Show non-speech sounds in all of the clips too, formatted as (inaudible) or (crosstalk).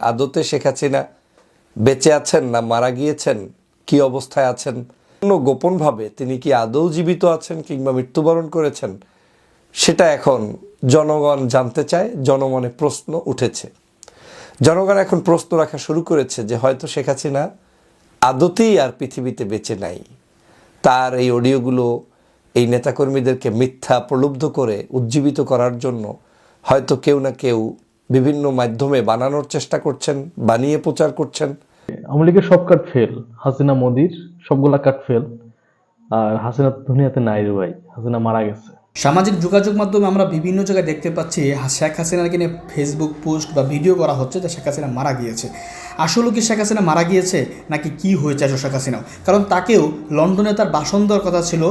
আদতে শেখ হাসিনা বেঁচে আছেন না মারা গিয়েছেন, কি অবস্থায় আছেন? কোনো গোপনভাবে তিনি কি আদৌ জীবিত আছেন কিংবা মৃত্যুবরণ করেছেন? সেটা এখন জনগণ জানতে চায়, জনমনে প্রশ্ন উঠেছে। জনগণ এখন প্রশ্ন রাখা শুরু করেছে যে হয়তো শেখ হাসিনা আদতেই আর পৃথিবীতে বেঁচে নাই। তার এই অডিওগুলো এই নেতাকর্মীদেরকে মিথ্যা প্রলুব্ধ করে উজ্জীবিত করার জন্য হয়তো কেউ না কেউ বিভিন্ন মাধ্যমে বানানোর চেষ্টা করছেন বানিয়ে প্রচার করছেন। আওয়ামী লীগের সব কাট ফেল হাসিনা মোদির সবগুলা কাট ফেল আর হাসিনা দুনিয়াতে নাই রে ভাই হাসিনা মারা গেছে। সামাজিক যোগাযোগ মাধ্যমে আমরা বিভিন্ন জায়গায় দেখতে পাচ্ছি শেখ হাসিনাকে নিয়ে ফেসবুক পোস্ট বা ভিডিও করা হচ্ছে যে শেখ হাসিনা মারা গিয়েছে। আসলে কি শেখ হাসিনা মারা গিয়েছে নাকি কি হয়েছে আসলে শেখ হাসিনাও? কারণ তাকেও লন্ডনে তার বাসন দেওয়ার কথা ছিল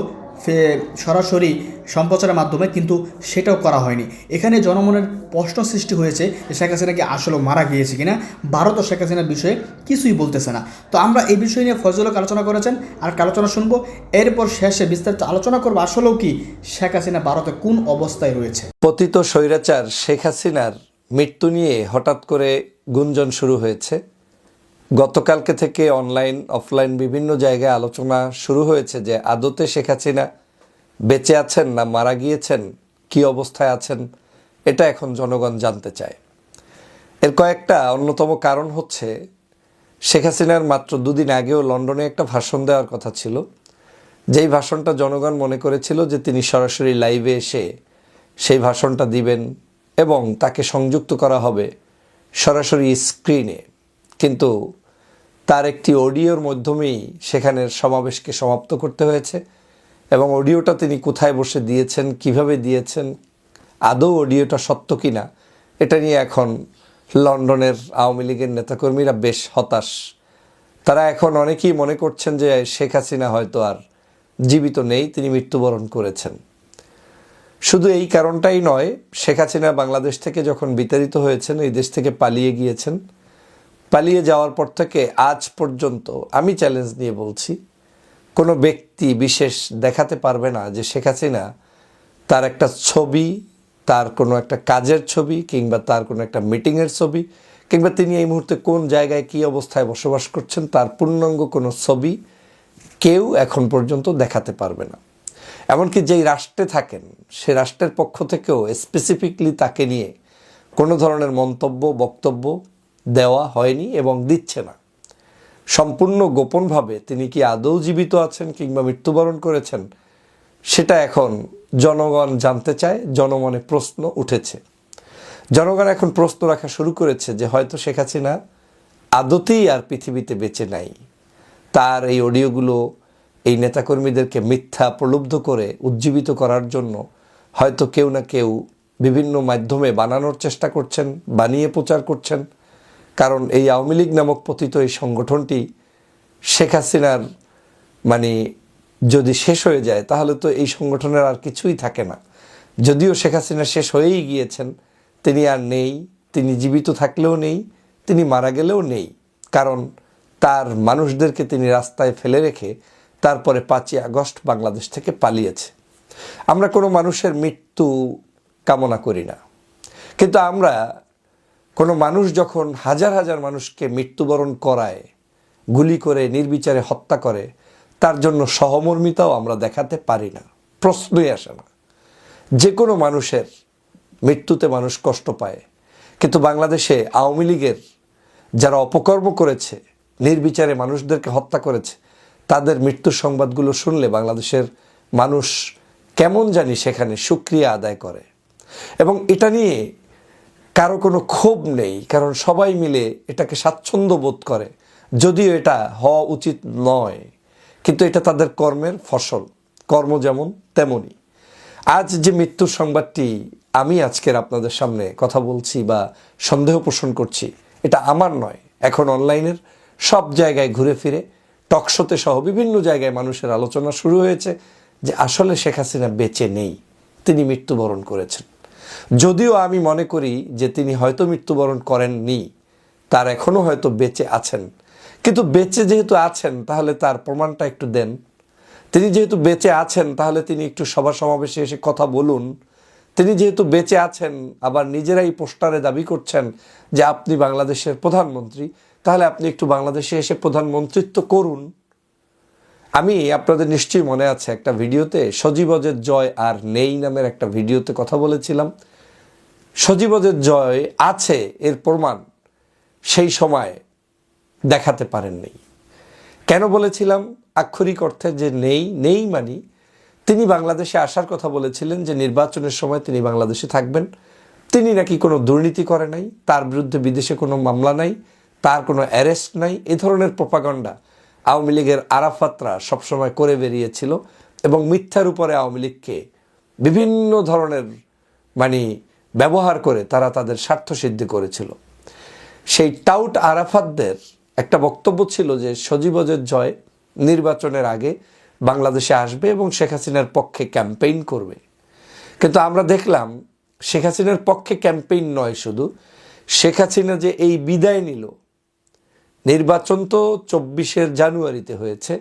সরাসরি সম্প্রচারের মাধ্যমে কিন্তু সেটাও করা হয়নি। এখানে জনমনের প্রশ্ন সৃষ্টি হয়েছে শেখ হাসিনা কি আসলে মারা গিয়েছে কিনা? ভারত ও শেখ হাসিনার বিষয়ে কিছুই বলতেছে না। তো আমরা এই বিষয় নিয়ে ফজলক আলোচনা করেছেন, আর আলোচনা শুনব। এরপর শেষে বিস্তারিত আলোচনা করব, আসলেও কি শেখ হাসিনা ভারতে কোন অবস্থায় রয়েছে? পতিত স্বৈরাচার শেখ হাসিনার মৃত্যু নিয়ে হঠাৎ করে গুঞ্জন শুরু হয়েছে। গতকালকে থেকে অনলাইন, অফলাইন বিভিন্ন জায়গায় আলোচনা শুরু হয়েছে যে আদতে শেখ হাসিনা বেঁচে আছেন না মারা গিয়েছেন, কি অবস্থায় আছেন, এটা এখন জনগণ জানতে চায়। এর কয়েকটা অন্যতম কারণ হচ্ছে, শেখ হাসিনার মাত্র দুদিন আগেও লন্ডনে একটা ভাষণ দেওয়ার কথা ছিল। যেই ভাষণটা জনগণ মনে করেছিল যে তিনি সরাসরি লাইভে এসে সেই ভাষণটা দিবেন এবং তাকে সংযুক্ত করা হবে সরাসরি স্ক্রিনে। কিন্তু তার একটি অডিওর মাধ্যমেই সেখানের সমাবেশকে সমাপ্ত করতে হয়েছে এবং অডিওটা তিনি কোথায় বসে দিয়েছেন, কীভাবে দিয়েছেন, আদৌ অডিওটা সত্য কিনা, এটা নিয়ে এখন লন্ডনের আওয়ামী লীগের নেতাকর্মীরা বেশ হতাশ। তারা এখন অনেকেই মনে করছেন যে শেখ হাসিনা হয়তো আর জীবিত নেই, তিনি মৃত্যুবরণ করেছেন। শুধু এই কারণটাই নয়, শেখ হাসিনা বাংলাদেশ থেকে যখন বিতাড়িত হয়েছেন, এই দেশ থেকে পালিয়ে গিয়েছেন পালিয়ে যাওয়ার পর থেকে আজ পর্যন্ত আমি চ্যালেঞ্জ নিয়ে বলছি, কোনো ব্যক্তি বিশেষ দেখাতে পারবে না যে শেখ হাসিনা তার একটা ছবি, তার কোনো একটা কাজের ছবি কিংবা তার কোনো একটা মিটিংয়ের ছবি কিংবা তিনি এই মুহূর্তে কোন জায়গায় কী অবস্থায় বসবাস করছেন, তার পূর্ণাঙ্গ কোনো ছবি কেউ এখন পর্যন্ত দেখাতে পারবে না। এমনকি যেই রাষ্ট্রে থাকেন, সে রাষ্ট্রের পক্ষ থেকেও স্পেসিফিকলি তাকে নিয়ে কোনো ধরনের মন্তব্য, বক্তব্য দেওয়া হয়নি এবং দিচ্ছে না। সম্পূর্ণ গোপনভাবে তিনি কি আদৌ জীবিত আছেন কিংবা মৃত্যুবরণ করেছেন, সেটা এখন জনগণ জানতে চায়, জনমনে প্রশ্ন উঠেছে। জনগণ এখন প্রশ্ন রাখা শুরু করেছে যে হয়তো শেখ হাসিনা আদতেই আর পৃথিবীতে বেঁচে নাই। তার এই অডিওগুলো এই নেতাকর্মীদেরকে মিথ্যা প্রলুব্ধ করে উজ্জীবিত করার জন্য হয়তো কেউ না কেউ বিভিন্ন মাধ্যমে বানানোর চেষ্টা করছেন, বানিয়ে প্রচার করছেন। কারণ এই আওয়ামী লীগ নামক পতিত এই সংগঠনটি শেখ হাসিনার মানে যদি শেষ হয়ে যায়, তাহলে তো এই সংগঠনের আর কিছুই থাকে না। যদিও শেখ হাসিনা শেষ হয়েই গিয়েছেন, তিনি আর নেই, তিনি জীবিত থাকলেও নেই, তিনি মারা গেলেও নেই। কারণ তার মানুষদেরকে তিনি রাস্তায় ফেলে রেখে তারপরে পাঁচই আগস্ট বাংলাদেশ থেকে পালিয়েছে। আমরা কোনো মানুষের মৃত্যু কামনা করি না। কিন্তু আমরা কোনো মানুষ যখন হাজার হাজার মানুষকে মৃত্যুবরণ করায়, গুলি করে, নির্বিচারে হত্যা করে, তার জন্য সহমর্মিতাও আমরা দেখাতে পারি না, প্রশ্নই আসে না। যে কোনো মানুষের মৃত্যুতে মানুষ কষ্ট পায়, কিন্তু বাংলাদেশে আওয়ামী লীগের যারা অপকর্ম করেছে, নির্বিচারে মানুষদেরকে হত্যা করেছে, তাদের মৃত্যুর সংবাদগুলো শুনলে বাংলাদেশের মানুষ কেমন জানি সেখানে সুক্রিয়া আদায় করে। এবং এটা নিয়ে কারও কোনো ক্ষোভ নেই, কারণ সবাই মিলে এটাকে স্বাচ্ছন্দ্য বোধ করে। যদিও এটা হওয়া উচিত নয়, কিন্তু এটা তাদের কর্মের ফসল। কর্ম যেমন তেমনই। আজ যে মৃত্যুর সংবাদটি আমি আজকের আপনাদের সামনে কথা বলছি বা সন্দেহ পোষণ করছি, এটা আমার নয়, এখন অনলাইনের সব জায়গায় ঘুরে ফিরে টকশোতে সহ বিভিন্ন জায়গায় মানুষের আলোচনা শুরু হয়েছে যে আসলে শেখ হাসিনা বেঁচে নেই, তিনি মৃত্যুবরণ করেছেন। যদিও আমি মনে করি যে তিনি হয়তো মৃত্যুবরণ করেননি, তার এখনও হয়তো বেঁচে আছেন। কিন্তু বেঁচে যেহেতু আছেন, তাহলে তার প্রমাণটা একটু দেন। তিনি যেহেতু বেঁচে আছেন, তাহলে তিনি একটু সভা সমাবেশে এসে কথা বলুন। তিনি যেহেতু বেঁচে আছেন, আবার নিজেরাই পোস্টারে দাবি করছেন যে আপনি বাংলাদেশের প্রধানমন্ত্রী, তাহলে আপনি একটু বাংলাদেশে এসে প্রধানমন্ত্রিত্ব করুন। আমি আপনাদের নিশ্চয়ই মনে আছে একটা ভিডিওতে সজীবজের জয় আর নেই নামের একটা ভিডিওতে কথা বলেছিলাম। সজীবজের জয় আছে এর প্রমাণ সেই সময় দেখাতে পারেননি। কেন বলেছিলাম? আক্ষরিক অর্থে যে নেই নেই মানি তিনি বাংলাদেশে আসার কথা বলেছিলেন যে নির্বাচনের সময় তিনি বাংলাদেশে থাকবেন। তিনি নাকি কোনো দুর্নীতি করে নাই, তার বিরুদ্ধে বিদেশে কোনো মামলা নাই, তার কোনো অ্যারেস্ট নাই, এ ধরনের প্রপাগণ্ডা আওয়ামী লীগের আরাফাতরা সবসময় করে বেরিয়েছিল এবং মিথ্যার উপরে আওয়ামী লীগকে বিভিন্ন ধরনের মানে ব্যবহার করে তারা তাদের স্বার্থ সিদ্ধি করেছিল। সেই টাউট আরাফাতদের একটা বক্তব্য ছিল যে সজীবজের জয় নির্বাচনের আগে বাংলাদেশে আসবে এবং শেখ হাসিনার পক্ষে ক্যাম্পেইন করবে। কিন্তু আমরা দেখলাম শেখ হাসিনার পক্ষে ক্যাম্পেইন নয় শুধু, শেখ হাসিনা যে এই বিদায় নিল নির্বাচন তো চব্বিশের জানুয়ারিতে হয়েছে।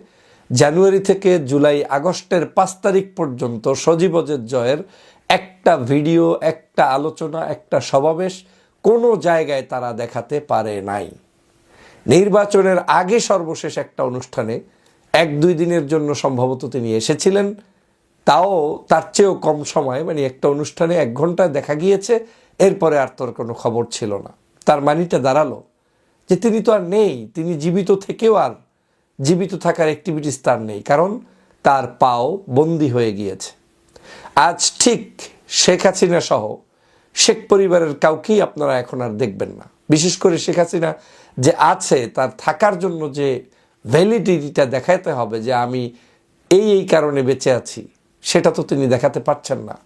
জানুয়ারি থেকে জুলাই আগস্টের পাঁচ তারিখ পর্যন্ত সজীবজের জয়ের একটা ভিডিও, একটা আলোচনা, একটা সমাবেশ কোনো জায়গায় তারা দেখাতে পারে নাই। নির্বাচনের আগে সর্বশেষ একটা অনুষ্ঠানে এক দুই দিনের জন্য সম্ভবত তিনি এসেছিলেন। তাও তার চেয়েও কম সময় মানে একটা অনুষ্ঠানে এক ঘন্টায় দেখা গিয়েছে, এরপরে আর তোর কোনো খবর ছিল না। তার মানিটা দাঁড়াল। যে তিনি তো আর নেই, তিনি জীবিত থেকেও আর জীবিত থাকার অ্যাক্টিভিটিস তার নেই, কারণ তার পাও বন্দি হয়ে গিয়েছে। আজ ঠিক শেখ হাসিনা সহ শেখ পরিবারের কাউকেই আপনারা এখন আর দেখবেন না। বিশেষ করে শেখ হাসিনা যে আছে, তার থাকার জন্য যে ভ্যালিডিটিটা দেখাতে হবে যে আমি এই এই কারণে বেঁচে আছি, সেটা তো তিনি দেখাতে পারছেন না।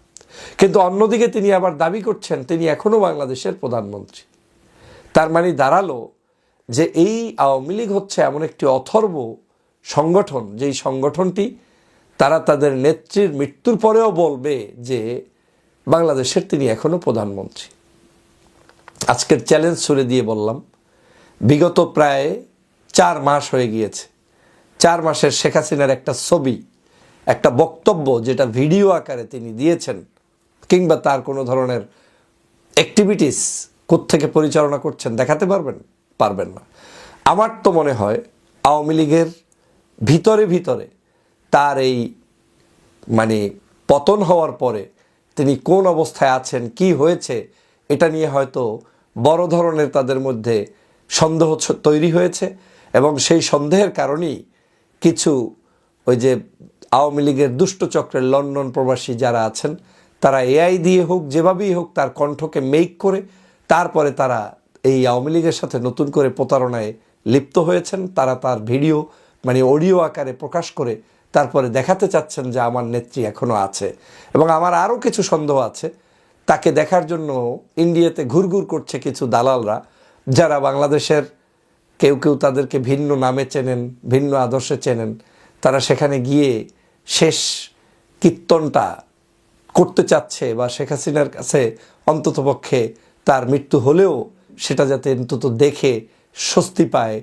কিন্তু অন্যদিকে তিনি আবার দাবি করছেন, তিনি এখনও বাংলাদেশের প্রধানমন্ত্রী। তার মানে দাঁড়াল যে এই আওয়ামী লীগ হচ্ছে এমন একটি অথর্ব সংগঠন, যেই সংগঠনটি তারা তাদের নেত্রীর মৃত্যুর পরেও বলবে যে বাংলাদেশের তিনি এখনও প্রধানমন্ত্রী। আজকের চ্যালেঞ্জ ছুড়ে দিয়ে বললাম, বিগত প্রায় চার মাস হয়ে গিয়েছে। চার মাসের শেখ হাসিনার একটা ছবি, একটা বক্তব্য যেটা ভিডিও আকারে তিনি দিয়েছেন, কিংবা তার কোনো ধরনের অ্যাক্টিভিটিস থেকে পরিচালনা করছেন, দেখাতে পারবেন? পারবেন না। আমার তো মনে হয় আওয়ামী লীগের ভিতরে ভিতরে তার এই মানে পতন হওয়ার পরে তিনি কোন অবস্থায় আছেন, কি হয়েছে, এটা নিয়ে হয়তো বড় ধরনের তাদের মধ্যে সন্দেহ তৈরি হয়েছে এবং সেই সন্দেহের কারণেই কিছু ওই যে আওয়ামী লীগের দুষ্টচক্রের লন্ডন প্রবাসী যারা আছেন, তারা এআই দিয়ে হোক, যেভাবেই হোক তার কণ্ঠকে মেক করে, তারপরে তারা এই আওয়ামী লীগের সাথে নতুন করে প্রতারণায় লিপ্ত হয়েছেন। তারা তার ভিডিও মানে অডিও আকারে প্রকাশ করে তারপরে দেখাতে চাচ্ছেন যে আমার নেত্রী এখনও আছে। এবং আমার আরও কিছু সন্দেহ আছে। তাকে দেখার জন্য ইন্ডিয়াতে ঘুরঘুর করছে কিছু দালালরা, যারা বাংলাদেশের কেউ কেউ তাদেরকে ভিন্ন নামে চেনেন, ভিন্ন আদর্শে চেনেন। তারা সেখানে গিয়ে শেষ কীর্তনটা করতে চাচ্ছে বা শেখ হাসিনার কাছে অন্ততপক্ষে তার মৃত্যু হলেও সেটা যাতে অন্তত দেখে স্বস্তি পায়,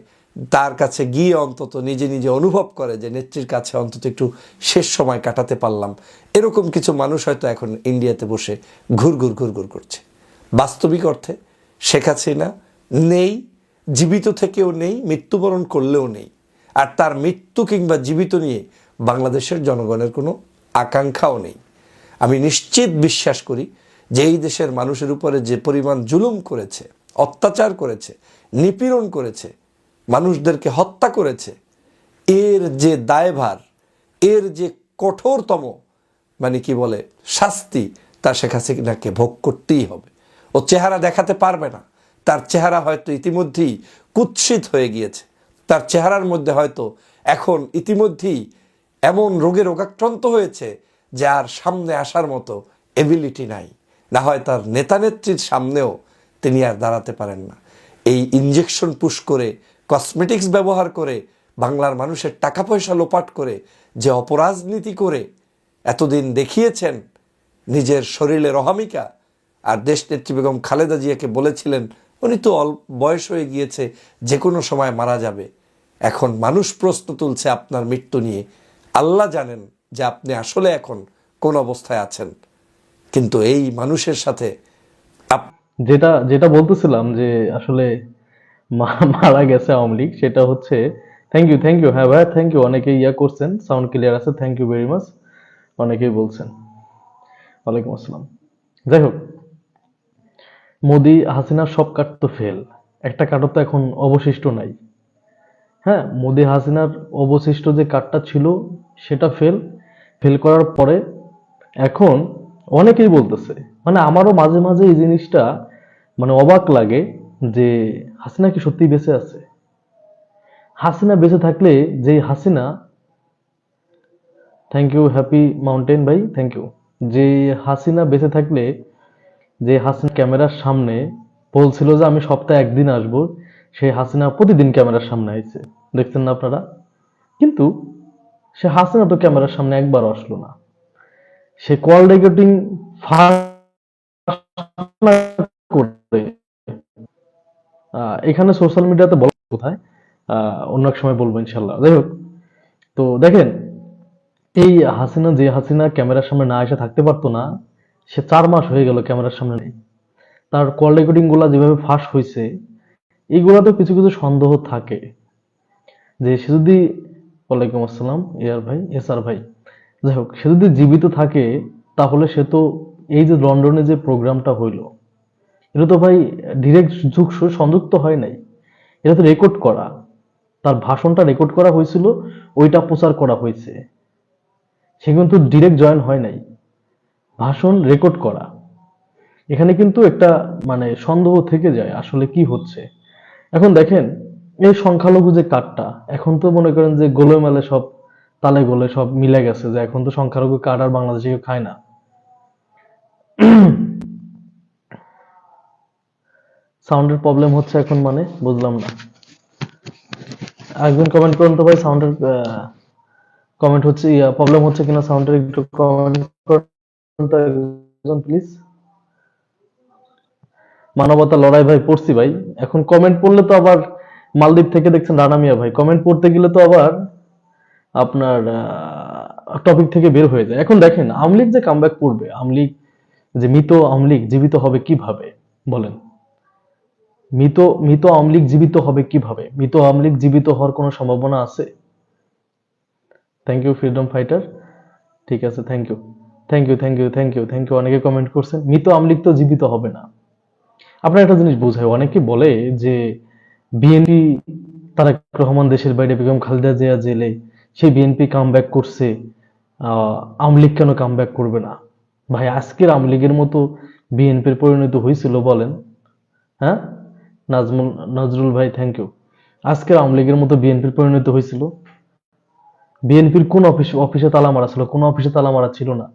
তার কাছে গিয়ে অন্তত নিজে নিজে অনুভব করে যে নেত্রীর কাছে অন্তত একটু শেষ সময় কাটাতে পারলাম। এরকম কিছু মানুষ হয়তো এখন ইন্ডিয়াতে বসে ঘুরঘুর ঘুরঘুর করছে। বাস্তবিক অর্থে শেখ হাসিনা নেই, জীবিত থেকেও নেই, মৃত্যুবরণ করলেও নেই। আর তার মৃত্যু কিংবা জীবিত নিয়ে বাংলাদেশের জনগণের কোনো আকাঙ্ক্ষাও নেই। আমি নিশ্চিত বিশ্বাস করি যে এই দেশের মানুষের উপরে যে পরিমাণ জুলুম করেছে অত্যাচার করেছে, নিপীড়ন করেছে, মানুষদেরকে হত্যা করেছে, এর যে দায়ভার, এর যে কঠোরতম মানে কি বলে, শাস্তি, তা শেখ হাসিনাকে ভোগ করতেই হবে। ও চেহারা দেখাতে পারবে না। তার চেহারা হয়তো ইতিমধ্যেই কুৎসিত হয়ে গিয়েছে। তার চেহারার মধ্যে হয়তো এখন ইতিমধ্যেই এমন রোগে রোগাক্রান্ত হয়েছে যে আর সামনে আসার মতো এবিলিটি নাই। না হয় তার নেতানেত্রীর সামনেও তিনি আর দাঁড়াতে পারেন না। এই ইঞ্জেকশন পুশ করে কসমেটিক্স ব্যবহার করে, বাংলার মানুষের টাকা পয়সা লোপাট করে, যে অপরাজনীতি করে এতদিন দেখিয়েছেন নিজের শরীরের অহামিকা আর দেশনেত্রী বেগম খালেদা জিয়াকে বলেছিলেন, উনি তো অল্প বয়স হয়ে গিয়েছে যে কোনো সময় মারা যাবে। এখন মানুষ প্রশ্ন তুলছে আপনার মৃত্যু নিয়ে। আল্লাহ জানেন যে আপনি আসলে এখন কোন অবস্থায় আছেন। কিন্তু এই মানুষের সাথে যেটা যেটা বলতেছিলাম যে আসলে মারা গেছে আওয়ামী লীগ, সেটা হচ্ছে থ্যাংক ইউ থ্যাংক ইউ হ্যাঁ ভাই থ্যাংক ইউ অনেকে ইয়া করছেন সাউন্ড ক্লিয়ার আছে থ্যাংক ইউ ভেরি মাচ অনেকেই বলছেন। ওয়ালাইকুম আসসালাম। যাই হোক, মোদি হাসিনার সব কাট তো ফেল, একটা কাটও তো এখন অবশিষ্ট নাই। হ্যাঁ মোদি, হাসিনার অবশিষ্ট যে কার্ডটা ছিল, সেটা ফেল ফেল করার পরে এখন অনেকেই বলতেছে মানে আমারও মাঝে মাঝে এই জিনিসটা মানে অবাক লাগে যে হাসিনা কি সত্যি বেঁচে আছে? হাসিনা বেঁচে থাকলে যে Hasina thank you happy mountain ভাই থ্যাংক ইউ যে হাসিনা বেঁচে থাকলে, যে হাসিনা ক্যামেরার সামনে বলছিল যে আমি সপ্তাহে একদিন আসব সেই হাসিনা প্রতিদিন ক্যামেরার সামনে আইছে। দেখছেন না আপনারা? কিন্তু সে হাসিনা তো ক্যামেরার সামনে একবার আসলো না। সে কল রেকর্ডিং করে। এখানে সোশ্যাল মিডিয়াতে বলা কোথায়? অন্য এক সময় বলব ইনশাল্লাহ। যাই হোক, তো দেখেন, এই হাসিনা, যে হাসিনা ক্যামেরার সামনে না এসে থাকতে পারতো না, সে চার মাস হয়ে গেল ক্যামেরার সামনে নেই। তার কল রেকর্ডিংগুলা যেভাবে ফাঁস হয়েছে এইগুলাতে কিছু কিছু সন্দেহ থাকে। যে সে যদি, ওয়ালাইকুম আসসালাম এয়ার ভাই, এস আর ভাই, যাই হোক, সে যদি জীবিত থাকে, তাহলে সে তো এই যে লন্ডনে যে প্রোগ্রামটা হইল এটা তো ভাই ডিরেক্ট সংযুক্ত হয় নাই। এটা তো রেকর্ড করা, তার ভাষণটা রেকর্ড করা হয়েছিল, ওইটা প্রচার করা হয়েছে। সে কিন্তু ডিরেক্ট জয়েন হয় নাই। ভাষণ রেকর্ড করা। এখানে কিন্তু একটা মানে সন্দেহ থেকে যায় আসলে কি হচ্ছে। এখন দেখেন, এই সংখ্যালঘু যে কার্ডটা, এখন তো মনে করেন যে গোলেমালে সব, তালে গোলে সব মিলে গেছে যে এখন তো সংখ্যালঘু কার্ড আর বাংলাদেশে খায় না। সাউন্ডের প্রবলেম হচ্ছে এখন মানে বুঝলাম না। একজন কমেন্ট করুন তো ভাই সাউন্ডের কমেন্ট হচ্ছে প্রবলেম হচ্ছে কিনা সাউন্ডের একটু কমেন্ট করুন প্লিজ মানবতা লড়াই ভাই, পড়ছি ভাই। এখন কমেন্ট পড়লে তো আবার মালদ্বীপ থেকে দেখছেন রানা মিয়া ভাই। কমেন্ট পড়তে গেলে তো আবার আপনার টপিক থেকে বের হয়ে যায়। এখন দেখেন আমলিগ যে কামব্যাক করবে আমলিগ যে মৃত আমলিগ জীবিত হবে কীভাবে, বলেন। মৃত মৃত আমলিগ জীবিত হবে কীভাবে? মৃত আমলিগ জীবিত হওয়ার কোনো সম্ভাবনা আছে? থ্যাংক ইউ ফ্রিডম ফাইটার ঠিক আছে thank you thank you thank you thank you thank you অনেকে কমেন্ট করছেন, মৃত আমলিগ তো জীবিত হবে না। আপনার একটা জিনিস বোঝায়, অনেকে বলে যে বিএনপি তারেক রহমান দেশের বাইরে বেগম খালেদা জিয়া জেলে সেই বিএনপি কাম ব্যাক করছে আওয়ামী লীগ কেন কাম ব্যাক করবে না? ভাই, আজকের আওয়ামী লীগের মতো বিএনপির পরিণত হয়েছিল বলেন হ্যাঁ? নাজমুল, নজরুল ভাই থ্যাংক ইউ আজকের আওয়ামী লীগের মতো বিএনপির পরিণত হয়েছিল। বিএনপির কোন অফিস, অফিসে তালা মারা ছিল, কোন অফিসে তালা মারা ছিল না।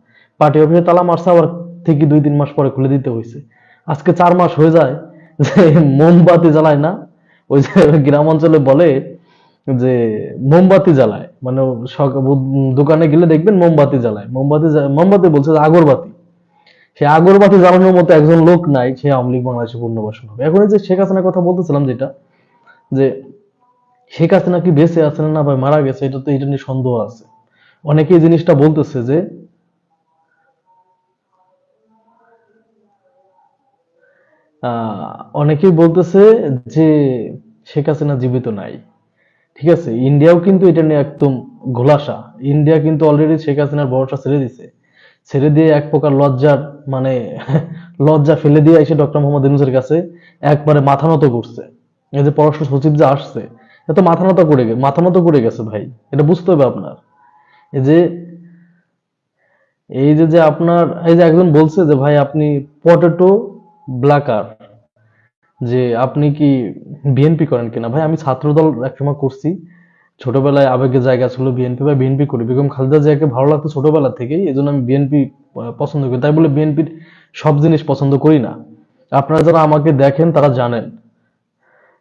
পার্টি অফিসে তালা মারছে, আবার থেকে দুই তিন মাস পরে খুলে দিতে হয়েছে। আজকে চার মাস হয়ে যায় যে মোমবাতি জ্বালায় না। ওই যে গ্রাম অঞ্চলে বলে যে মোমবাতি জ্বালায়। মানে দোকানে গেলে দেখবেন মোমবাতি জ্বালায়। মোমবাতি মোমবাতি বলছে আগরবাতি। সে আগরবাতি জ্বালানোর মতো একজন লোক নাই, সে আওয়ামী লীগ বাংলাদেশে পুনর্বাসন হবে। এখন যে শেখ হাসিনার কথা বলতেছিলাম যেটা, যে শেখ হাসিনা কি বেঁচে আছেন না ভাই মারা গেছে, এটা তো এটা নিয়ে সন্দেহ আছে। অনেকে জিনিসটা বলতেছে যে অনেকেই বলতেছে যে শেখ হাসিনা জীবিত নাই। ঠিক আছে, ইন্ডিয়াও কিন্তু এটা নিয়ে একদম ঘোলাসা। ইন্ডিয়া কিন্তু অলরেডি শেখ হাসিনার ভরসা ছেড়ে দিছে। ছেড়ে দিয়ে এক প্রকার লজ্জার মানে লজ্জা ফেলে দিয়ে এসে ডক্টর মোহাম্মদ ইউনূসের কাছে একবারে মাথা নত করছে। এই যে পররাষ্ট্র সচিব যে আসছে এত মাথা নত করে মাথা নত করে গেছে ভাই, এটা বুঝতে হবে আপনার। এই যে এই যে যে আপনার, এই যে একজন বলছে যে ভাই আপনি পটেটো ব্লাকার, যে আপনি কি বিএনপি করেন কিনা? ভাই আমি ছাত্রদল একসময় করছি ছোটবেলায় আবেগের জায়গা ছিল বিএনপি বা বিএনপি করি। বেগম খালেদা জিয়াকে ভালো লাগতো ছোটবেলা থেকেই এই জন্য আমি বিএনপি পছন্দ করি। তাই বলে বিএনপির সব জিনিস পছন্দ করি না। আপনারা যারা আমাকে দেখেন তারা জানেন।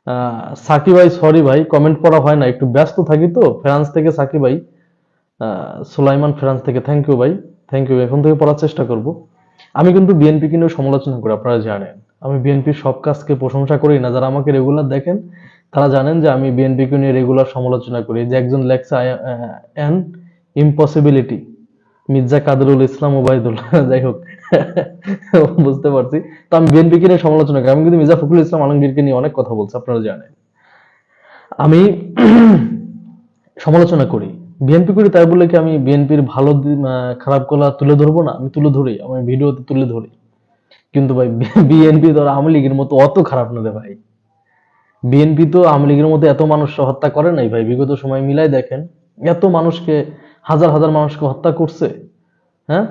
আহ, সাকি ভাই সরি ভাই কমেন্ট পড়া হয় না। একটু ব্যস্ত থাকি তো ফ্রান্স থেকে সাকি ভাই সুলাইমান ফ্রান্স থেকে। থ্যাংক ইউ ভাই থ্যাংক ইউ এখন থেকে পড়ার চেষ্টা করব। আমি কিন্তু বিএনপি কিন্তু সমালোচনা করি আপনারা জানেন। আমি বিএনপির সব কাজকে প্রশংসা করি না। যারা আমাকে রেগুলার দেখেন তারা জানেন যে আমি বিএনপিকে নিয়ে রেগুলার সমালোচনা করি। যে একজন লেখছে অ্যান ইম্পসিবিলিটি মির্জা কাদরুল ইসলাম ওবায়দুল্লাহ (laughs) যাই হোক, (laughs) বুঝতে পারছি। তো আমি বিএনপিকে নিয়ে সমালোচনা করি। আমি কিন্তু মির্জা ফখরুল ইসলাম আলমগীরকে নিয়ে অনেক কথা বলছি, আপনারা জানেন। আমি (clears throat) সমালোচনা করি। বিএনপি করি তাই বলে কি আমি বিএনপির ভালো খারাপগুলা তুলে ধরবো না? আমি তুলে ধরি, আমি ভিডিওতে তুলে ধরি। কিন্তু ভাই (laughs) বিএনপি ধর আওয়ামী লীগের মতো অত খারাপ না রে ভাই। বিএনপি তো আওয়ামী লীগের মতো এত মানুষ হত্যা করে নাই ভাই, বিগত সময় মিলাই দেখেন, এত মানুষকে, হাজার হাজার মানুষকে হত্যা করছে হ্যাঁ?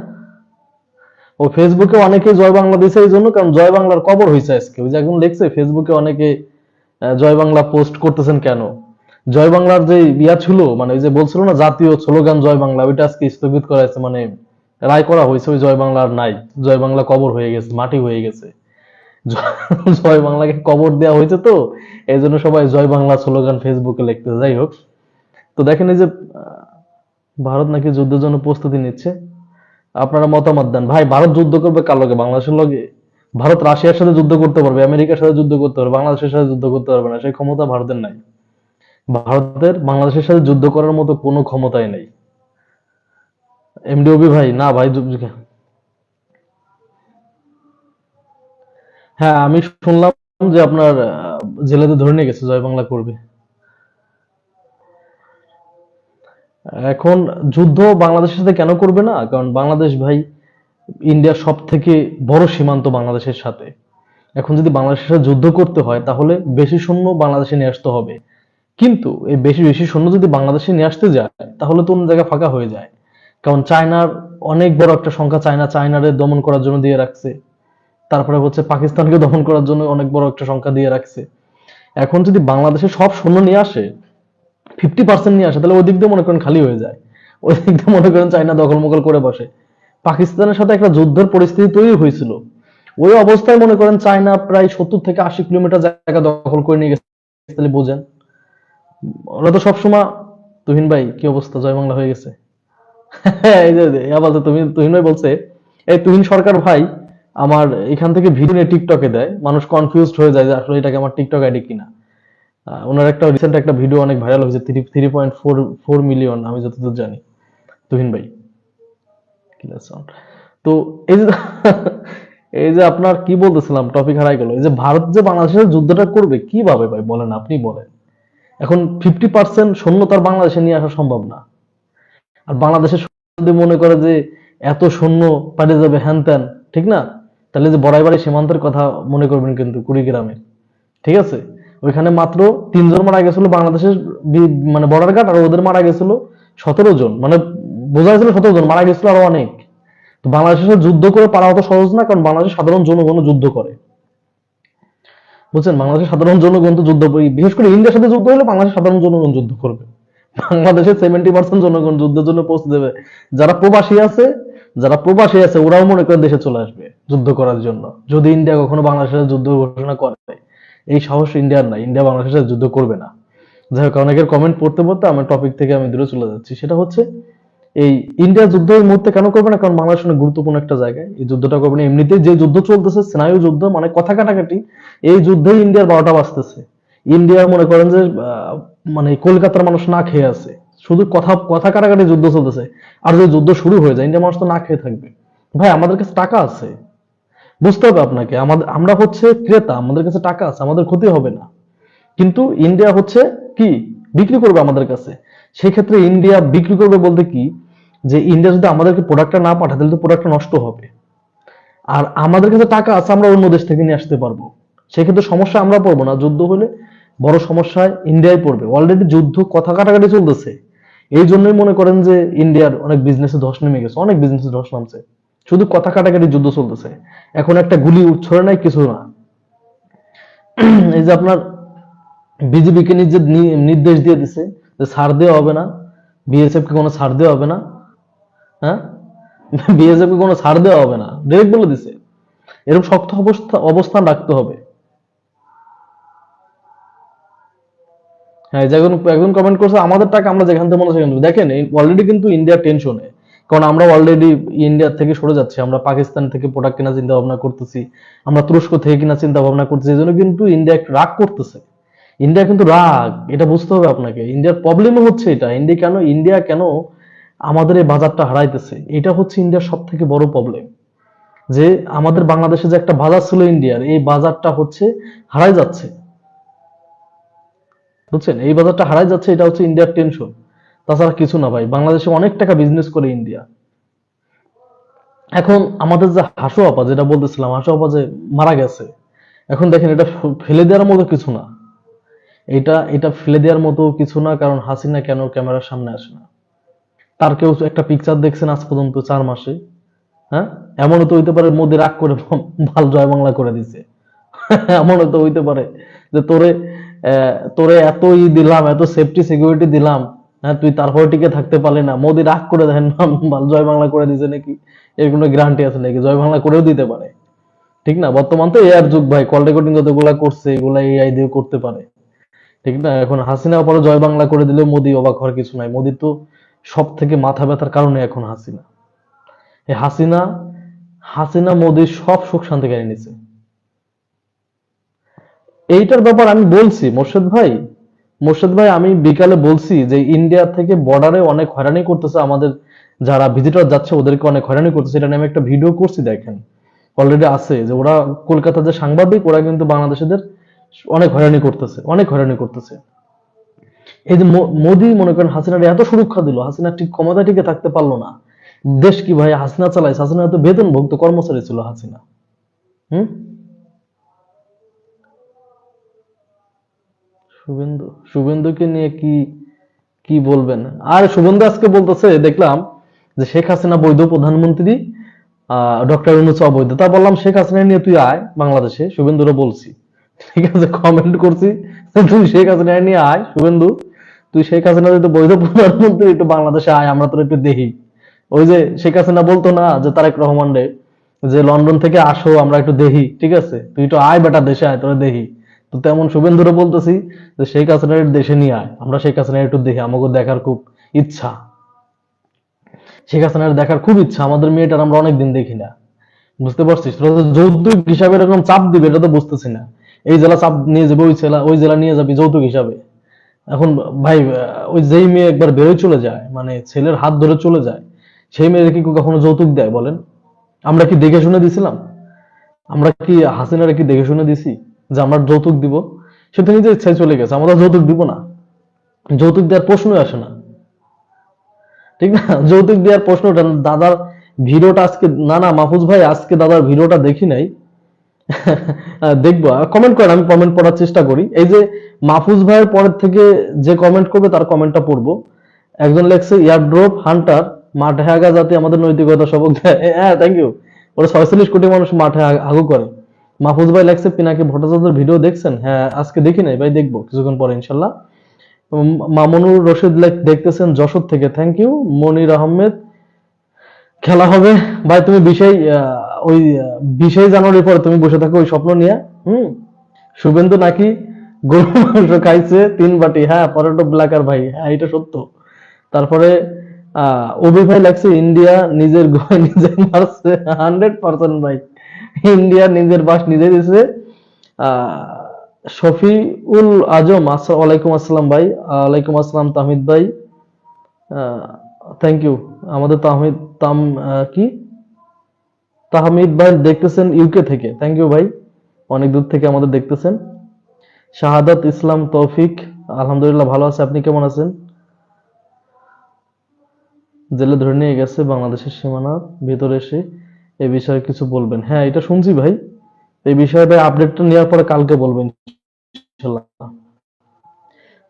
ও ফেসবুকে অনেকে জয় বাংলা দিছে এই জন্য, কারণ জয় বাংলার কবর হয়েছে আজকে। ওই যে একজন দেখছে ফেসবুকে অনেকে জয় বাংলা পোস্ট করতেছেন কেন? জয় বাংলার যে ইয়া ছিল মানে ওই যে বলছিল না, জাতীয় স্লোগান জয় বাংলা, ওইটা আজকে স্থগিত করা হয়েছে মানে রায় করা হয়েছে, ওই জয় বাংলা আর নাই, জয় বাংলা কবর হয়ে গেছে, মাটি হয়ে গেছে। জয়- বাংলাকে কবর দেওয়া হয়েছে তো এই জন্য সবাই জয় বাংলা স্লোগান ফেসবুকে লিখতে যাই হোক। তো দেখেন এই যে ভারত নাকি যুদ্ধের জন্য প্রস্তুতি নিচ্ছে। আপনারা মতামত দেন। ভাই, ভারত যুদ্ধ করবে কার লগে? বাংলাদেশের লগে? ভারত রাশিয়ার সাথে যুদ্ধ করতে পারবে, আমেরিকার সাথে যুদ্ধ করতে পারবে, বাংলাদেশের সাথে যুদ্ধ করতে পারবে না। সেই ক্ষমতা ভারতের নাই। ভারতের, বাংলাদেশের সাথে যুদ্ধ করার মতো কোনো ক্ষমতাই নেই। এমডিওবি ভাই, না ভাই হ্যাঁ আমি শুনলাম যে আপনার জেলেতে ধরে নিয়ে গেছে, জয় বাংলা করবে। এখন যুদ্ধ বাংলাদেশের সাথে কেন করবে না? কারণ বাংলাদেশ ভাই ইন্ডিয়ার সব থেকে বড় সীমান্ত বাংলাদেশের সাথে। এখন যদি বাংলাদেশের সাথে যুদ্ধ করতে হয়, তাহলে বেশি সৈন্য বাংলাদেশে নিয়ে আসতে হবে। কিন্তু এই বেশি বেশি সৈন্য যদি বাংলাদেশে নিয়ে আসতে যায়, তাহলে তো অন্য জায়গা ফাঁকা হয়ে যায়। কারণ চায়নার অনেক বড় একটা সংখ্যা চায়না, চায়নারে দমন করার জন্য দিয়ে রাখছে। তারপরে হচ্ছে পাকিস্তানকে দমন করার জন্য অনেক বড় একটা সংখ্যা দিয়ে রাখছে। এখন যদি বাংলাদেশে সব সৈন্য নিয়ে আসে ফিফটি পার্সেন্ট নিয়ে আসে, তাহলে ওই দিক দিয়ে মনে করেন খালি হয়ে যায়। ওই দিক দিয়ে মনে করেন চায়না দখল মকল করে বসে। পাকিস্তানের সাথে একটা যুদ্ধের পরিস্থিতি তৈরি হয়েছিল। ওই অবস্থায় মনে করেন চায়না প্রায় সত্তর থেকে আশি কিলোমিটার জায়গা দখল করে নিয়ে গেছে, তাহলে বোঝেন। ওরা তো সবসময়, তুহিন ভাই, কি অবস্থা? জয় বাংলা হয়ে গেছে। (laughs) এই যে আবার তুমি তুহিন ভাই বলছে, এই তুহিন সরকার ভাই আমার এখান থেকে ভিডিও নিয়ে টিকটকে দেয়। মানুষ কনফিউজড হয়ে যায় যে আসলে এটাকে আমার টিকটক আইডি কিনা। ওনার একটা রিসেন্ট একটা ভিডিও অনেক ভাইরাল হয়েছে three three point four four million আমি যতদূর জানি। তুহিন ভাই. তো এই যে (laughs) এই যে আপনার কি বলতেছিলাম টপিক হারাই গেল। এই যে ভারত যে বাংলাদেশের যুদ্ধটা করবে কীভাবে ভাই? বলেন, আপনি বলেন। এখন ফিফটি পার্সেন্ট সৈন্য তার বাংলাদেশে নিয়ে আসা সম্ভব না। আর বাংলাদেশের যদি মনে করে যে এত সৈন্য পাঠিয়ে যাবে হ্যান ঠিক না? তাহলে যে বড়াই বাড়ি সীমান্তের কথা মনে করবেন কিন্তু কুড়িগ্রামে। ঠিক আছে? ওইখানে মাত্র তিনজন মারা গেছিল বাংলাদেশের মানে বর্ডার গার্ড, আর ওদের মারা গেছিল সতেরো জন। মানে বোঝা গেছিল সতেরো জন, মারা গেছিল আরও অনেক। তো বাংলাদেশের সাথে যুদ্ধ করে পারা অত সহজ না, কারণ বাংলাদেশের সাধারণ জনগণ যুদ্ধ করে। বুঝছেন? বাংলাদেশের সাধারণ জনগণ তো যুদ্ধ বিশেষ করে ইন্ডিয়ার সাথে যুদ্ধ হলে বাংলাদেশের সাধারণ জনগণ যুদ্ধ করবে। বাংলাদেশের সেভেন্টি পার্সেন্ট জনগণ যুদ্ধের জন্য পৌঁছে দেবে যারা প্রবাসী আছে যারা প্রবাসী আছে, ওরাও মনে করে দেশে চলে আসবে যুদ্ধ করার জন্য। যদি ইন্ডিয়া কখনো বাংলাদেশের যুদ্ধ ঘোষণা করে, এই সাহস ইন্ডিয়ার না ইন্ডিয়া বাংলাদেশের সাথে যুদ্ধ করবে না। যাই হোক, অনেকের কমেন্ট পড়তে পড়তে আমার টপিক থেকে আমি দূরে চলে যাচ্ছি। সেটা হচ্ছে, এই ইন্ডিয়া যুদ্ধ এই মুহূর্তে কেন করবে না? কারণ বাংলাদেশ অনেক গুরুত্বপূর্ণ একটা জায়গায়। এই যুদ্ধটা করবে না। এমনিতেই যে যুদ্ধ চলতেছে স্নায়ু যুদ্ধ মানে কথা কাটাকাটি, এই যুদ্ধে ইন্ডিয়ার বারোটা বাজতেছে। ইন্ডিয়া মনে করেন যে মানে কলকাতার মানুষ না খেয়ে আছে। শুধু কথা কথা কাটাকাটি যুদ্ধ চলতেছে। আর যদি যুদ্ধ শুরু হয়ে যায়, ইন্ডিয়ার মানুষ তো না খেয়ে থাকবে। ভাই, আমাদের কাছে টাকা আছে। বুঝতে হবে আপনাকে, আমাদের, আমরা হচ্ছে ক্রেতা, আমাদের কাছে টাকা আছে, আমাদের ক্ষতি হবে না। কিন্তু ইন্ডিয়া হচ্ছে কি? বিক্রি করবে আমাদের কাছে। সেই ক্ষেত্রে ইন্ডিয়া বিক্রি করবে বলতে কি? যে ইন্ডিয়া যদি আমাদেরকে প্রোডাক্টটা না পাঠায়, তাহলে তো প্রোডাক্টটা নষ্ট হবে। আর আমাদের কাছে টাকা আছে, আমরা অন্য দেশ থেকে নিয়ে আসতে পারব। সেক্ষেত্রে সমস্যা আমরা পড়ব না। যুদ্ধ হলে বড় সমস্যায় ইন্ডিয়ায় পড়বে। অলরেডি যুদ্ধ, কথা কাটাকাটি চলতেছে। এই জন্যই মনে করেন যে ইন্ডিয়ার অনেক বিজনেসে ধস নেমে গেছে, অনেক বিজনেসে ধস নামছে। শুধু কথা কাটাকাটি যুদ্ধ চলতেছে। এখন একটা গুলি ছড়ে নাই, কিছু না। (clears throat) এই যে আপনার বিজেপি কে নিজে নির্দেশ দিয়ে দিছে যে ছাড় দেওয়া হবে না বিএসএফ কে কোনো ছাড় দেওয়া হবে না হ্যাঁ? (laughs) বিএসএফ কে কোনো ছাড় দেওয়া হবে না। ডিরেক্ট বলে দিছে। এরকম শক্ত অবস্থা অবস্থান রাখতে হবে। হ্যাঁ যেমন একজন কমেন্ট করছে, আমাদের টাকা আমরা যেখান থেকে মনে সেখান দেখেন অলরেডি কিন্তু ইন্ডিয়া টেনশনে কারণ আমরা অলরেডি ইন্ডিয়া থেকে সরে যাচ্ছি, আমরা পাকিস্তান থেকে প্রোডাক্ট কেনার চিন্তা ভাবনা করতেছি, আমরা তুরস্ক থেকে কেনার চিন্তা ভাবনা করতেছি, এই জন্য কিন্তু ইন্ডিয়া রাগ করতেছে। ইন্ডিয়া কিন্তু রাগ, এটা বুঝতে হবে আপনাকে। ইন্ডিয়ার প্রবলেম হচ্ছে এটা ইন্ডিয়া কেন ইন্ডিয়া কেন আমাদের এই বাজারটা হারাইতেছে? এটা হচ্ছে ইন্ডিয়ার সব থেকে বড় প্রবলেম যে আমাদের বাংলাদেশে যে একটা বাজার ছিল ইন্ডিয়ার এই বাজারটা হচ্ছে হারাই যাচ্ছে। বুঝছেন? এই বাজারটা হারাই যাচ্ছে, এটা হচ্ছে ইন্ডিয়ার টেনশন তাছাড়া কিছু না ভাই, বাংলাদেশে অনেক টাকা বিজনেস করে ইন্ডিয়া এখন আমাদের যে হাসু আপা, যেটা বলতেছিলাম, হাসু আপা যে মারা গেছে, এখন দেখেন এটা ফেলে দেওয়ার মতো কিছু না। এটা এটা ফেলে দেওয়ার মতো কিছু না, কারণ হাসিনা কেন ক্যামেরার সামনে আসে না? তার কেউ একটা পিকচার দেখছেন আজ পর্যন্ত চার মাসে হ্যাঁ? এমনও তো হইতে পারে মোদি রাগ করে ভালো জয় বাংলা করে দিছে। (laughs) এমনও তো হইতে পারে যে তোরে তোরে এত ই দিলাম, এত সেফটি সিকিউরিটি দিলাম হ্যাঁ তুই তারপরে টিকে থাকতে পারলি না। মোদি রাগ করে দেখেন জয় বাংলা করে দিছে নাকি? এর কোনো গ্যারান্টি আছে নাকি? জয় বাংলা করেও দিতে পারে। ঠিক না? বর্তমান তো এআর যুগ ভাই কল রেকর্ডিং যতগুলা করছে, এগুলা এআই দিয়ে করতে পারে। ঠিক না? এখন হাসিনা পরে জয় বাংলা করে দিলেও মোদি অবাক হওয়ার কিছু নাই। মোদি তো সব থেকে মাথা ব্যথার কারণে এখন হাসিনা। হাসিনা হাসিনা মোদির সব সুখ শান্তি কেড়ে নিছে। এইটার ব্যাপার আমি বলছি, মোর্শেদ ভাই। মোর্শেদ ভাই, আমি বিকালে বলছি যে ইন্ডিয়া থেকে বর্ডারে অনেক হয়রানি করতেছে আমাদের যারা ভিজিটর যাচ্ছে, ওদেরকে অনেক হয়রানি করতেছে। এটা নিয়ে আমি একটা ভিডিও করছি, দেখেন। অলরেডি আছে যে ওরা কলকাতার যে সাংবাদিক, ওরা কিন্তু বাংলাদেশিদের অনেক হয়রানি করতেছে, অনেক হয়রানি করতেছে। এই যে মোদি, মনে করেন হাসিনার এত সুরক্ষা দিল, হাসিনা ঠিক ক্ষমতা টিকে থাকতে পারল না। দেশ কি ভাই হাসিনা চালাইছে? হাসিনা তো বেতনভুক্ত কর্মচারী ছিল হাসিনা। হুম? শুভেন্দু, শুভেন্দুকে নিয়ে কি কি বলবেন? আর শুভেন্দু আজকে বলতেছে, দেখলাম যে শেখ হাসিনা বৈধ প্রধানমন্ত্রী ডক্টর ইউনুস অবৈধ। তা বললাম, শেখ হাসিনা নিয়ে তুই আয় বাংলাদেশে শুভেন্দুরও বলছি। ঠিক আছে কমেন্ট করছি। তুই শেখ হাসিনা নিয়ে আয়, শুভেন্দু। তুই শেখ হাসিনা যদি বৈধ প্রধানমন্ত্রী, একটু বাংলাদেশে আয়, আমরা তোর একটু দেখি। ওই যে শেখ হাসিনা বলতো না, যে তারেক রহমান রে যে লন্ডন থেকে আসো, আমরা একটু দেখি। ঠিক আছে, তুই তো আয় বেটা, দেশে আয়, তোরা দেখি। তো তেমন শুভেন্দুরে বলতেছি যে শেখ হাসিনার দেশে নিয়ে আয়। আমরা শেখ হাসিনার একটু দেখি আমাকে দেখার খুব ইচ্ছা। শেখ হাসিনার দেখার খুব ইচ্ছা, আমাদের মেয়েটার আমরা অনেকদিন দেখি না। বুঝতে পারছিস? যৌতুক হিসাবে এরকম চাপ দিবে, এটা তো বুঝতেছি না। এই জেলা চাপ নিয়ে যাবে, ওই জেলা ওই জেলা নিয়ে যাবি যৌতুক হিসাবে। এখন ভাই ওই যেই মেয়ে একবার বেরোয় চলে যায় মানে ছেলের হাত ধরে চলে যায়, সেই মেয়ের কি কখনো যৌতুক দেয় বলেন? আমরা কি দেখে শুনে দিছিলাম? আমরা কি হাসিনারে কি দেখে শুনে দিছি? যে আমরা যৌতুক দিব, সে তো নিজের ইচ্ছায় চলে গেছে, আমরা যৌতুক দিব না। যৌতুক দেওয়ার প্রশ্নই আসে না। ঠিক না? যৌতুক দেওয়ার প্রশ্নটা, দাদার ভিডিওটা আজকে, না না, মাহফুজ ভাই আজকে দাদার ভিডিওটা দেখি নাই। দেখব। কমেন্ট করেন, আমি কমেন্ট পড়ার চেষ্টা করি। এই যে মাহফুজ ভাইয়ের পরের থেকে যে কমেন্ট করবে, তার কমেন্টটা পড়ব। একজন লেখছে ইয়ারড্রপ হান্টার মাঠে আগা যাতে আমাদের নৈতিকতা সবক দেয়। হ্যাঁ থ্যাংক ইউ ওরা ছয়চল্লিশ কোটি মানুষ মাঠে আগু করে। মাহফুজ ভাই লেখছে পিনাকি ভট্টাচার্যের ভিডিও দেখছেন? হ্যাঁ আজকে দেখি নাই ভাই দেখব কিছুক্ষণ পরে ইনশাল্লাহ। মামুনুর রশিদ লেখ- দেখতেছেন যশোর থেকে থ্যাংক ইউ মনির আহমেদ খেলা হবে। ভাই তুমি আহ, ওই বিশেই জানুয়ারি পরে তুমি বসে থাকো ওই স্বপ্ন নিয়ে হুম? শুভেন্দু নাকি গরু মাংস খাইছে তিন বাটি হ্যাঁ পরেটো ব্ল্যাকার ভাই হ্যাঁ এটা সত্য। তারপরে আহ অভি ভাই লাগছে ইন্ডিয়া নিজের গয় (laughs) নিজে মারছে হান্ড্রেড পার্সেন্ট ভাই। ইন্ডিয়া নিজের বাস নিজে দিছে। শফিউল আজম ওয়ালাইকুম আসসালাম ভাই। ওয়ালাইকুম আসসালাম তাহিদ ভাই। থ্যাংক ইউ আমাদের তাহমিদ, তাম কি? তাহমিদ ভাই দেখতেছেন ইউকে থেকে। থ্যাংক ইউ ভাই। অনেক দূর থেকে আমাদের দেখতেছেন। শাহাদাত ইসলাম তৌফিক, আলহামদুলিল্লাহ ভালো আছে। আপনি কেমন আছেন? জেলে ধরে নিয়ে গেছে বাংলাদেশের সীমানার ভিতরে এসে। এই বিষয়ে কিছু বলবেন? হ্যাঁ এটা শুনছি ভাই। এই বিষয়ে ভাই আপডেটটা নেওয়ার পরে কালকে বলবেন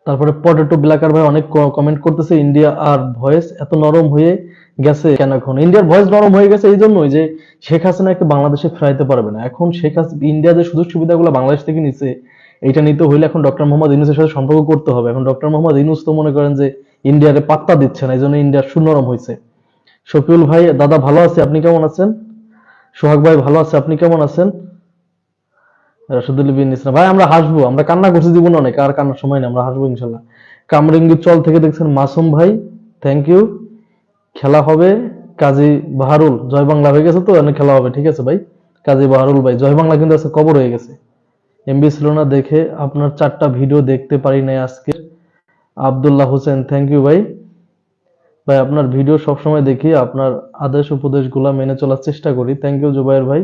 তারপরে পটেটো ব্ল্যাকার ভাই অনেক কমেন্ট করতেছে ইন্ডিয়া আর ভয়েস এত নরম হয়ে গেছে কেন এখন? ইন্ডিয়ার ভয়েস নরম হয়ে গেছে এই জন্যই যে শেখ হাসিনাকে বাংলাদেশে ফেরাইতে পারবে না। এখন শেখ হাসিনা ইন্ডিয়া যে সুযোগ সুবিধাগুলো বাংলাদেশ থেকে নিচ্ছে এটা নিতে হইলে এখন ডক্টর মোহাম্মদ ইউনুসের সাথে সম্পর্ক করতে হবে। এখন ডক্টর মোহাম্মদ ইউনুস তো মনে করেন যে ইন্ডিয়ারে পাত্তা দিচ্ছে না এই জন্য ইন্ডিয়ার সুনরম হয়েছে শফিউল ভাই, দাদা ভালো আছে? আপনি কেমন আছেন? সোহাগ ভাই ভালো আছে? আপনি কেমন আছেন? ইসলাম ভাই, আমরা হাসবো। আমরা কান্না করছি জীবনে অনেক, আর কান্নার সময় নেই, আমরা হাসবো ইনশাল্লাহ। কামরিঙ্গি চল থেকে দেখছেন মাসুম ভাই। থ্যাংক ইউ খেলা হবে কাজী বাহারুল। জয় বাংলা হয়ে গেছে তো খেলা হবে, ঠিক আছে ভাই? কাজী বাহারুল ভাই, জয় বাংলা কিন্তু আজকে কবর হয়ে গেছে। এমবি ছিল না দেখে আপনার চারটা ভিডিও দেখতে পারি নাই আজকে। আব্দুল্লাহ হোসেন থ্যাংক ইউ ভাই। ভাই, আপনার ভিডিও সবসময় দেখি, আপনার আদেশ উপদেশগুলা মেনে চলার চেষ্টা করি। থ্যাংক ইউ জুবাইর ভাই।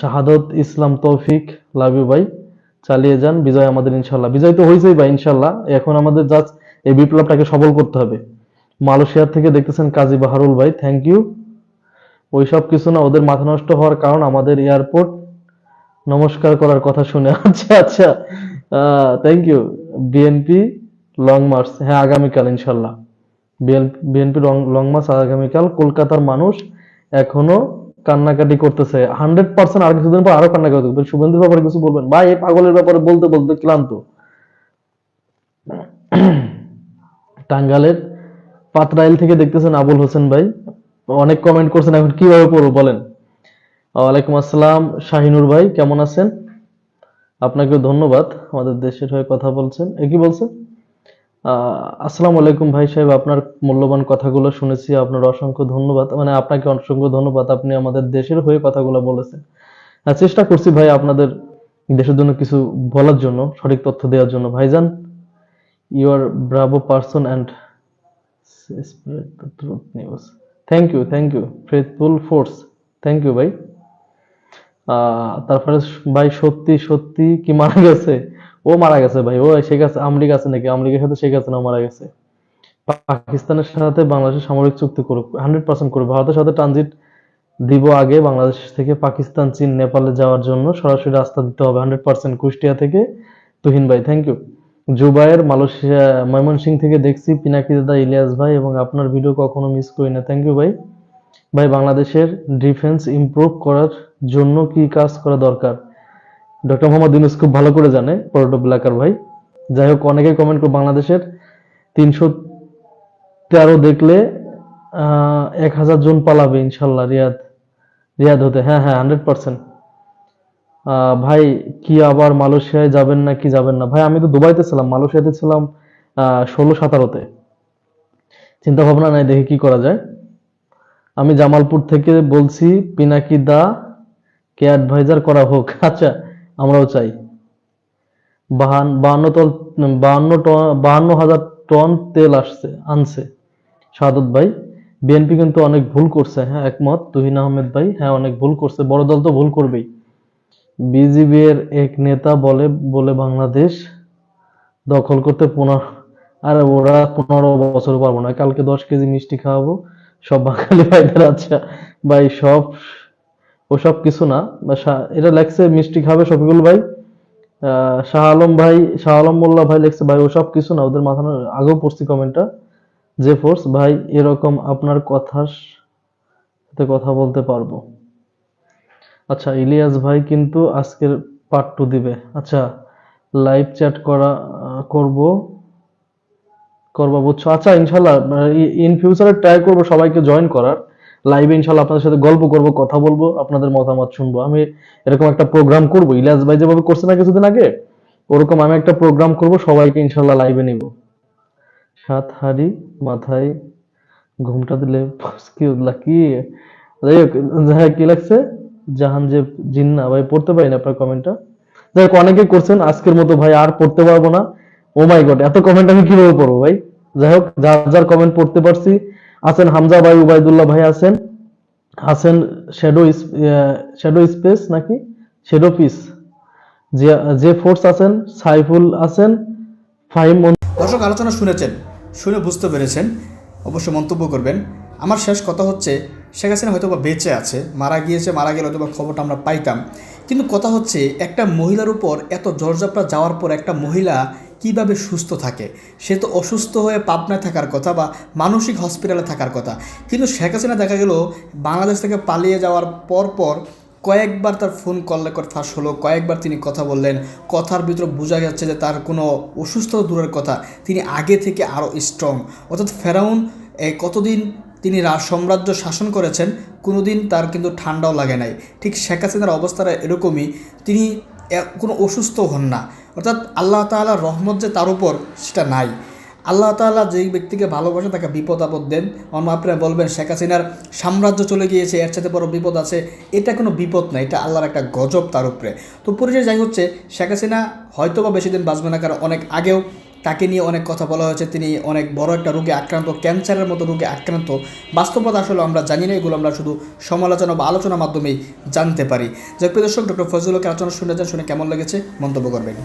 শাহাদত, ইসলাম তৌফিক লাভ ইউ ভাই। চালিয়ে যান, বিজয় আমাদের ইনশাল্লাহ। বিজয় তো হয়েছেই ভাই, ইনশাল্লাহ। এখন আমাদের জাস্ট এই বিপ্লবটাকে সবল করতে হবে। মালয়েশিয়া থেকে দেখতেছেন কাজী বাহারুল ভাই থ্যাংক ইউ ওইসব কিছু না, ওদের মাথা নষ্ট হওয়ার কারণ আমাদের এয়ারপোর্ট নমস্কার করার কথা শুনে আচ্ছা আচ্ছা। Thank you BNP long march হ্যাঁ আগামীকাল, ইনশাল্লাহ। বিএনপি লং মার্চ আগামীকাল, কলকাতার মানুষ এখনও কান্নাকাটি করতেছে। হান্ড্রেড পার্সেন্ট আর কিছুদিন পর আরও কান্নাকাটি করবে শুভেন্দুর ব্যাপারে কিছু বলবেন? ভাই, এই পাগলের ব্যাপারে বলতে বলতে ক্লান্ত। টাঙ্গালের পাতরাইল থেকে দেখতেছেন আবুল হোসেন ভাই। অনেক কমেন্ট করছেন, এখন কীভাবে পড়ব বলেন? ওয়ালাইকুম আসসালাম, শাহিনুর ভাই, কেমন আছেন? আপনাকে ধন্যবাদ। আমাদের দেশের হয়ে কথা বলছেন। এ কি বলছেন? আসসালামু আলাইকুম ভাই সাহেব আপনার মূল্যবান কথাগুলো শুনেছি আপনার অসংখ্য ধন্যবাদ মানে আপনাকে অসংখ্য ধন্যবাদ আপনি আমাদের দেশের হয়ে কথাগুলো বলেছেন চেষ্টা করছি ভাই আপনাদের দেশের জন্য কিছু বলার জন্য সঠিক তথ্য দেওয়ার জন্য ভাইজান you are bravo person and news. Thank you, thank you. Faithful force. Thank you, ভাই তারপরে ভাই সত্যি সত্যি কি মারা গেছে ও মারা গেছে ভাই, ও শেখ হাসিনা আমলিগ আছে নাকি? আমলিগের সাথে শেখ হাসিনা মারা গেছে। পাকিস্তানের সাথে বাংলাদেশের সামরিক চুক্তি করুক হান্ড্রেড পার্সেন্ট করুক ভারতের সাথে ট্রানজিট দিব আগে, বাংলাদেশ থেকে পাকিস্তান, চীন, নেপালে যাওয়ার জন্য সরাসরি রাস্তা দিতে হবে। হান্ড্রেড পার্সেন্ট কুষ্টিয়া থেকে। তুহিন ভাই thank you Jubayer Malaysia, Mymensingh থেকে দেখছি, পিনাকি দাদা, ইলিয়াস ভাই, এবং আপনার ভিডিও কখনো মিস করি না। থ্যাংক ইউ ভাই। ভাই, বাংলাদেশের ডিফেন্স ইমপ্রুভ করার জন্য কি কাজ করা দরকার? ডক্টর মোহাম্মদ ইউনুস খুব ভালো করে জানে পরোটো ব্ল্যাকার ভাই। যাই হোক অনেকে কমেন্ট করে বাংলাদেশের তিনশো তেরো দেখলে এক হাজার জন পালাবে ইনশাল্লাহ রিয়াদ রিয়াদ হতে। হ্যাঁ হ্যাঁ হান্ড্রেড পার্সেন্ট ভাই, কি আবার মালয়েশিয়ায় যাবেন না কি যাবেন না? ভাই, আমি তো দুবাইতে ছিলাম, মালয়েশিয়াতে ছিলাম ষোলো সতেরোতে। চিন্তা ভাবনা নাই, দেখে কি করা যায়। আমি জামালপুর থেকে বলছি, পিনাকি দা, কে অ্যাডভাইজার করা হোক। (laughs) আচ্ছা আমরাও চাই। বাহান বাহান্ন টন বাহান্ন টন বাহান্ন হাজার টন তেল আসছে, আনছে। সাদত ভাই, বিএনপি কিন্তু অনেক ভুল করছে হ্যাঁ একমত। তুহিন আহমেদ ভাই হ্যাঁ অনেক ভুল করছে। বড় দল তো ভুল করবেই। বিজিবি এর এক নেতা বলে বলে বাংলাদেশ দখল করতে পনেরো আরে ওরা পনেরো বছর পারব না। কালকে দশ কেজি মিষ্টি খাওয়াবো। সব বাঙালি ভাইদের আচ্ছা। ভাই, সব ওসব কিছু না। এটা লেখছে মিষ্টি খাবে শফিকুল ভাই। শাহ আলম ভাই, শাহ আলম মোল্লা ভাই লেখছে, ভাই ওসব কিছু না, ওদের মাথা আগেও পড়ছি কমেন্টটা যে ফোর্স ভাই এরকম আপনার কথার সাথে কথা বলতে পারব। আচ্ছা ইলিয়াস ভাই কিন্তু আজকের পার্ট টু দিবে। আচ্ছা লাইভ চ্যাট করা করব। করবা, বুঝছ? আচ্ছা ইনশাল্লাহ ইন ফিউচারে ট্রাই করব সবাইকে জয়েন করার। লাইভে ইনশাল্লাহ আপনাদের সাথে গল্প করব, কথা বলব, আপনাদের মতামত শুনব। আমি এরকম একটা প্রোগ্রাম করব, ইলিয়াস ভাই যেভাবে করছে না কিছুদিন আগে, ওরকম আমি একটা প্রোগ্রাম করব, সবাইকে ইনশাল্লাহ লাইভে নিব। সাত হাড়ি, মাথায়, ঘুমটা দিলে কি কি? যাই হোক হ্যাঁ কি লাগছে? জাহান যে জিন্না, ভাই পড়তে পারি না আপনার কমেন্টটা যাই হোক, অনেকে করছেন, আজকের মতো ভাই আর পড়তে পারব না। ও মাই গড এত কমেন্ট আমি কীভাবে পড়ব ভাই? যাই হোক, যার যার কমেন্ট পড়তে পারছি আছেন হামজা ভাই উবাইদুল্লাহ ভাই আছেন। আছেন শ্যাডো শ্যাডো স্পেস নাকি? শ্যাডো পিস যে ফোর্স আছেন, সাইফুল আছেন, ফাহিম দর্শক, আলোচনা শুনেছেন, শুনে বুঝতে পেরেছেন, অবশ্যই মন্তব্য করবেন। আমার শেষ কথা হচ্ছে, শেখ হাসিনা হয়তো বা বেঁচে আছে, মারা গিয়েছে, মারা গেলে হয়তো বা খবরটা আমরা পাইতাম। কিন্তু কথা হচ্ছে, একটা মহিলার উপর এত জর্জাপড়া যাওয়ার পর একটা মহিলা কীভাবে সুস্থ থাকে? সে তো অসুস্থ হয়ে পাবনায় থাকার কথা বা মানসিক হসপিটালে থাকার কথা। কিন্তু শেখ হাসিনা দেখা গেল বাংলাদেশ থেকে পালিয়ে যাওয়ার পর পর কয়েকবার তার ফোন কল রেকর্ড ফাঁস হলো, কয়েকবার তিনি কথা বললেন। কথার ভিতরে বোঝা যাচ্ছে যে তার কোনো অসুস্থতা দূরের কথা। তিনি আগে থেকে আরও স্ট্রং অর্থাৎ ফেরাউন কতদিন তিনি সাম্রাজ্য শাসন করেছেন, কোনোদিন তার কিন্তু ঠান্ডাও লাগে নাই। ঠিক শেখ হাসিনার অবস্থাটা এরকমই। তিনি কোনো অসুস্থ হন না। অর্থাৎ আল্লাহ তালার রহমত যে তার উপর, সেটা নাই। আল্লাহ তালা যেই ব্যক্তিকে ভালোবাসে, তাকে বিপদ আপদ দেন। অন্য আপনারা বলবেন, শেখ হাসিনার সাম্রাজ্য চলে গিয়েছে, এর সাথে বড় বিপদ আছে। এটা কোনো বিপদ না, এটা আল্লাহর একটা গজব তার উপরে। তো পরিচয় যাই হচ্ছে, শেখ হাসিনা হয়তো বা বেশি দিন বাঁচবে না, কারণ অনেক আগেও তাকে নিয়ে অনেক কথা বলা হয়েছে। তিনি অনেক বড় একটা রোগে আক্রান্ত, ক্যান্সারের মতো রোগে আক্রান্ত। বাস্তবতা আসলে আমরা জানি না, এগুলো আমরা শুধু সমালোচনা বা আলোচনার মাধ্যমেই জানতে পারি। যাক দর্শক, ডক্টর ফজলুলকে আলোচনা শুনে যান, শুনে কেমন লেগেছে মন্তব্য করবেন।